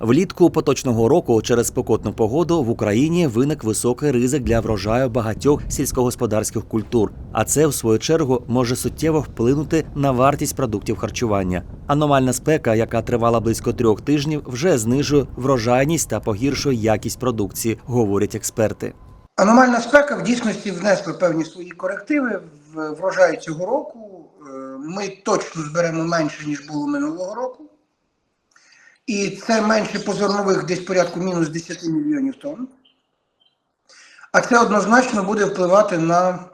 Влітку поточного року через спекотну погоду в Україні виник високий ризик для врожаю багатьох сільськогосподарських культур, а це в свою чергу може суттєво вплинути на вартість продуктів харчування. Аномальна спека, яка тривала близько трьох тижнів, вже знижує врожайність та погіршує якість продукції, говорять експерти. Аномальна спека в дійсності внесла певні свої корективи в врожай цього року. Е, Ми точно зберемо менше, ніж було минулого року. І це менше позорнових десь порядку мінус 10 мільйонів тонн. А це однозначно буде впливати на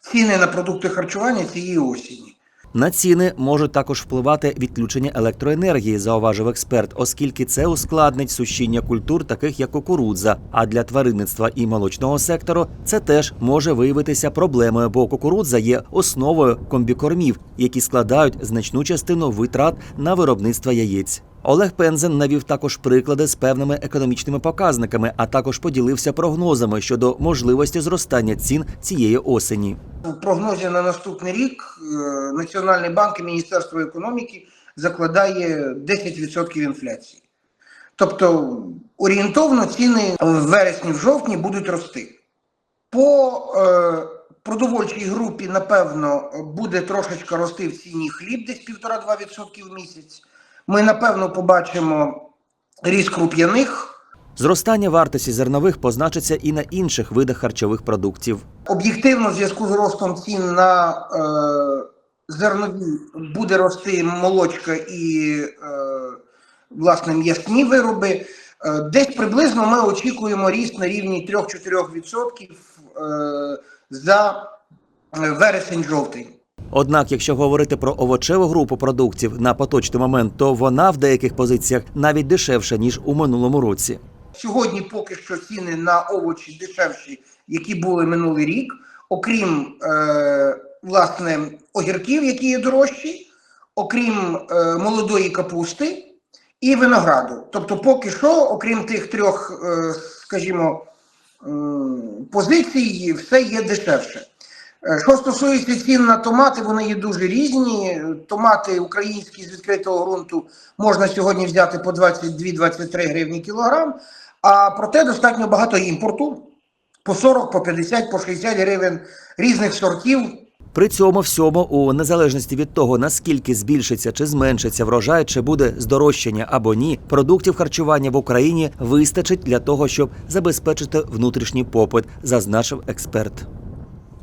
ціни на продукти харчування цієї осені. На ціни можуть також впливати відключення електроенергії, зауважив експерт, оскільки це ускладнить сушіння культур, таких як кукурудза. А для тваринництва і молочного сектору це теж може виявитися проблемою, бо кукурудза є основою комбікормів, які складають значну частину витрат на виробництво яєць. Олег Пензен навів також приклади з певними економічними показниками, а також поділився прогнозами щодо можливості зростання цін цієї осені. У прогнозі на наступний рік е, Національний банк і Міністерство економіки закладає 10% інфляції. Тобто орієнтовно ціни в вересні, в жовтні будуть рости. По е, продовольчій групі, напевно, буде трошечки рости в ціні хліб, десь 1,5-2% в місяць. Ми, напевно, побачимо ріст круп'яних. Зростання вартості зернових позначиться і на інших видах харчових продуктів. Об'єктивно, в зв'язку з ростом цін на е, зернові буде рости молочка і е, власне м'ясні вироби. Е, десь приблизно ми очікуємо ріст на рівні 3-4% е, за е, вересень-жовтень. Однак, якщо говорити про овочеву групу продуктів на поточний момент, то вона в деяких позиціях навіть дешевша ніж у минулому році. Сьогодні поки що ціни на овочі дешевші, які були минулий рік, окрім е, власне огірків, які є дорожчі, окрім е, молодої капусти і винограду. Тобто, поки що, окрім тих трьох, е, скажімо, м, позицій, все є дешевше. Е, Що стосується цін на томати, вони є дуже різні. Томати українські з відкритого ґрунту можна сьогодні взяти по 22-23 гривні кілограм, а проте достатньо багато імпорту по 40, по 50, по 60 гривень різних сортів. При цьому всьому, у незалежності від того, наскільки збільшиться чи зменшиться врожай, чи буде здорожчання або ні, продуктів харчування в Україні вистачить для того, щоб забезпечити внутрішній попит, зазначив експерт.